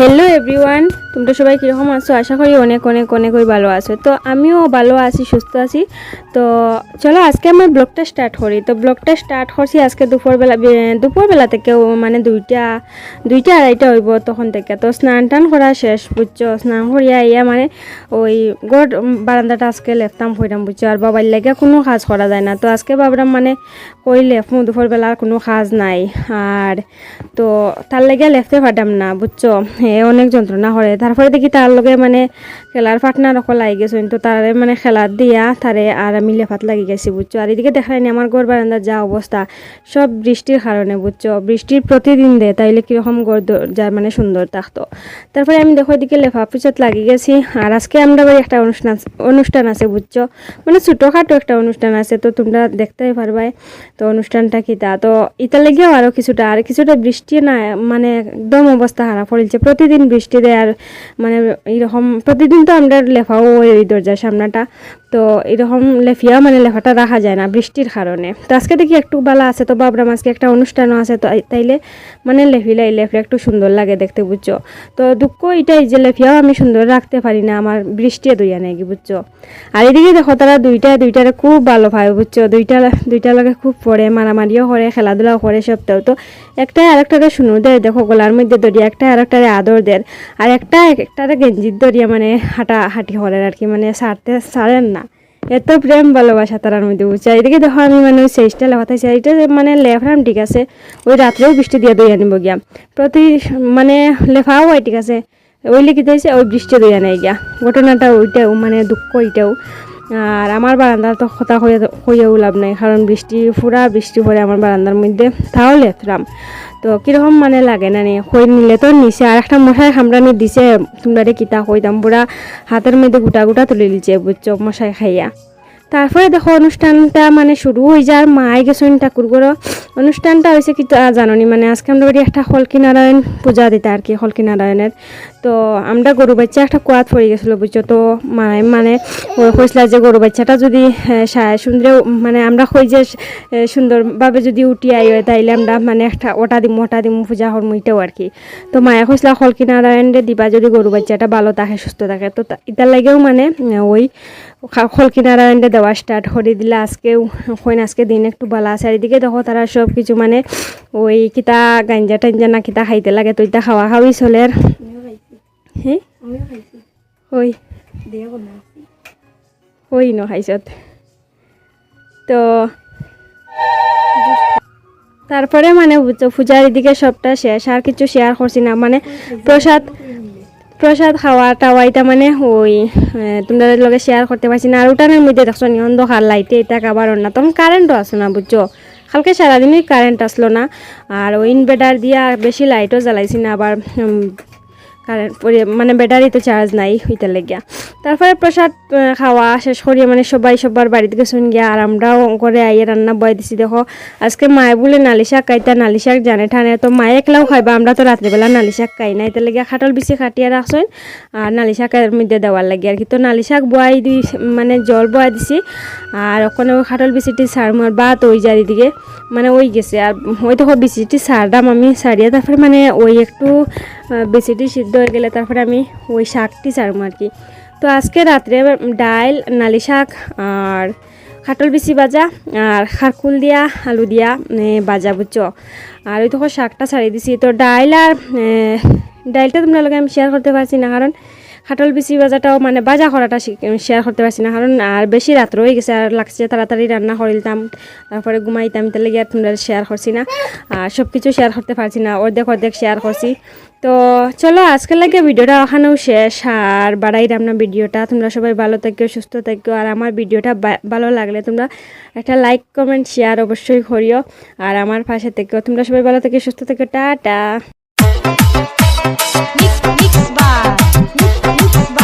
Hello everyone তোমরা সবাই কীরকম আছো? আশা করি অনেক অনেক, অনেকই ভালো আছো। তো আমিও ভালো আছি, সুস্থ আছি। তো চলো, আজকে আমার ব্লগটা স্টার্ট করি। তো ব্লগটা স্টার্ট করছি আজকে দুপুরবেলা দুপুরবেলা থেকেও মানে দুইটা দুইটা আড়াইটা হইব তখন থেকে। তো স্নান টান করা শেষ, বুঝছ? স্নান করিয়া ইয়া মানে ওই গড় বারান্দাটা আজকে লেফতাম হইতাম, বুঝছ? আর বাবার লেগে কোনো কাজ করা যায় না। তো আজকে ভাবলাম মানে কই লেফমু দুপুরবেলা কোনো কাজ নাই। আর তো তার লেগে লেফতে পারতাম না, বুঝছ? এ, অনেক যন্ত্রণা করে তারপরে দেখি তার লগে মানে খেলার পার্টনার অকল লাগি গেছে তো তারে মানে খেলার দিয়া তারে আর আমি লেফাত লাগি গেছি বুঝছ আর এদিকে দেখায়নি আমার ঘর বারান্দার যা অবস্থা সব বৃষ্টির কারণে বুঝছ বৃষ্টির প্রতিদিন দে, তাইলে কীরকম ঘর দ- যা মানে সুন্দর থাকতো তারপরে আমি দেখো এদিকে লেফা পিছত লাগি গেছি আর আজকে আমরা বাড়ি একটা অনুষ্ঠান অনুষ্ঠান আছে বুঝছ মানে ছোটোখাটো একটা অনুষ্ঠান আছে, তো তোমরা দেখতেই পারবাই, তো অনুষ্ঠানটা কি তা তো ইটা লেগেও আরও কিছুটা আর কিছুটা বৃষ্টি না মানে একদম অবস্থা খারাপ পড়েছে প্রতিদিন বৃষ্টি দেয় আর মানে এইরকম প্রতিদিন তো আমরা লেখাও ওই দরজার সামনাটা তো এরকম লেফিয়া মানে লেফাটা রাখা যায় না বৃষ্টির কারণে। তো আজকে দেখি একটু বালা আছে, তো বাবরা আজকে একটা অনুষ্ঠানও আছে, তো তাইলে মানে লেফিলাই লেফলে একটু সুন্দর লাগে দেখতে, বুঝছ? তো দুঃখ এটাই যে লেফিয়াও আমি সুন্দর রাখতে পারি না, আমার বৃষ্টি দইয়া নেই, বুঝছ? আর এদিকে দেখো তারা দুইটা, দুইটারে খুব ভালো পায়, বুঝছ? দুইটা দুইটা লগে খুব পড়ে, মারামারিও করে, খেলাধুলাও করে সবটাও তো একটাই আরেকটারে শুনু দেয়, দেখো গলার মধ্যে দরিয়া একটা আরেকটারে আদর দেয়, আর একটা একটারে গেঞ্জির দরিয়া মানে হাঁটা, হাঁটি করে আর কি মানে সারতে সারেন না। এত প্রেম, ভালোবাসা তারার মধ্যে, বুঝছে? এদিকে দেখো আমি মানে ওই সেইটা লেখাতেছি এইটা মানে লেফরাম ঠিক আছে, ওই রাত্রেও বৃষ্টি দিয়ে দই আনিব গিয়া। প্রতি মানে লেফাও হয় ঠিক আছে, ওই লিখিতে ওই বৃষ্টি দই আনাই গিয়া। ঘটনাটা ওইটাও মানে দুঃখ ওইটাও আর আমার বারান্দা তো কথা হয়ে হয়েও লাভ নাই, কারণ বৃষ্টি, পুরা বৃষ্টি পড়ে আমার বারান্দার মধ্যে, তাও লেফরাম তো কীরকম মানে লাগে না নি হই নিলে তো নিচে আর একটা মশাই খামড়ানি দিছে, তোমরা রে কিতা হইতাম পুরা হাতের মধ্যে গোটা গোটা তুলে দিচ্ছে বুঝছ, মশাই খাইয়া। তারপরে দেখো অনুষ্ঠানটা মানে শুরু হয়ে যায় মায় গেছেন ঠাকুর করো অনুষ্ঠানটা হয়েছে কি তা জাননি মানে আজকে আমরা বাড়ি একটা হলকি নারায়ণ পূজা দিতে আর কি হলকি নারায়ণের তো আমরা গরু বাচ্চা একটা কোয়াত পড়ে গেছিল, বুঝছ? তো মায় মানে ও যে গরু বাচ্চাটা যদি সুন্দর মানে আমরা কই যে সুন্দরভাবে যদি উঠি আই হয় তাইলে আমরা মানে একটা ওটা দিম ওটা দিম, পূজা হরমু এটাও আর কি। তো মায়া কইছিল হলকি নারায়ণরে দিবা যদি গরু বাচ্চাটা ভালো থাকে, সুস্থ থাকে। তো ইটার লাগেও মানে ওই হলকি নারায়ণরে দেওয়া স্টার্ট করে দিলে। আজকেও, হইন আজকে দিন একটু ভালো আছে আর এদিকে দেখো তারা সব কিছু মানে ওই কিতা গাঞ্জা টাঞ্জা না কিতা খাইতে লাগে তো ইটা খাওয়া খাওয়াই চলে আর হ্যাঁ ওই ওই ন খাইছত। তো তারপরে মানে পূজার এদিকে সবটা শেষ আর কিছু শেয়ার করছি না। মানে প্রসাদ প্রসাদ খাওয়া টাওয়া এটা মানে ওই তোমরা লগে শেয়ার করতে পারছি না। আর ওটানের মধ্যে দেখছ নি অন্ধকার লাইটে এটা না তখন কারেন্টও আসো না বুঝছ কালকে সারাদিনই কারেন্ট আসলো না। আর ওই ইনভার্টার দিয়া বেশি লাইটও জ্বালাইছি না আবার কারেন্ট মানে ব্যাটারি তো চার্জ নাই হইতে লাগিয়া। তারপরে প্রসাদ খাওয়া শেষ করিয়ে মানে সবাই সবার বাড়িতে গেছেন গিয়া আর আমরাও করে আইয়ে রান্না বয় দিছি। দেখো, আজকে মায়ে বলে নালি শাক খাইতা নালি শাক জানে ঠানে। তো মায়ে একলাও খাইবা, আমরা তো রাত্রিবেলা নালি শাক খাই না। এতে লাগিয়া খাটল বেশি খাটিয়া রাখছেন আর নালি শাকের মধ্যে দেওয়ার লাগে আর কি। তো নালি শাক বয়াই দি মানে জল বয়া দিছি আর ওখানে খাটল বিচিটি সার মার বাত ওই যারি দিকে মানে ওই গেছে। আর ওই তখন বিচিটি সারদাম আমি সারিয়া তারপরে মানে ওই একটু বেচিটি সিদ্ধ হয়ে গেলে তারপরে আমি ওই শাকটি সারবো আর কি। তো আজকে রাত্রে ডাইল, নালি শাক আর খাটল বিচি ভাজা আর খারকুল দিয়া, আলু দিয়া ভাজা, বুঝছ? আর ওই তখন শাকটা ছাড়িয়ে দিছি। তো ডাইল আর ডাইলটা তোমরা লগে আমি শেয়ার করতে পারছি না, কারণ খাটল বিচি ভাজাটাও মানে বাজা করাটা শেয়ার করতে পারছি না। কারণ আর বেশি রাত্র হয়ে গেছে আর লাগছে তাড়াতাড়ি রান্না করিলতাম তারপরে ঘুমাইতাম তাহলে গিয়ে তোমরা শেয়ার করছি না। আর সব কিছু শেয়ার করতে পারছি না, অর্ধেক অর্ধেক শেয়ার করছি তো চলো, আজকের লাগে ভিডিওটা ওখানেও শেষ। আর বাড়াইলাম না ভিডিওটা। তোমরা সবাই ভালো থাকো, সুস্থ থাকো। আর আমার ভিডিওটা ভালো লাগলে তোমরা একটা লাইক কমেন্ট শেয়ার অবশ্যই করিও। আর আমার পাশে থেকেও তোমরা সবাই ভালো থেকে, সুস্থ থেকো। টাটা। Bye.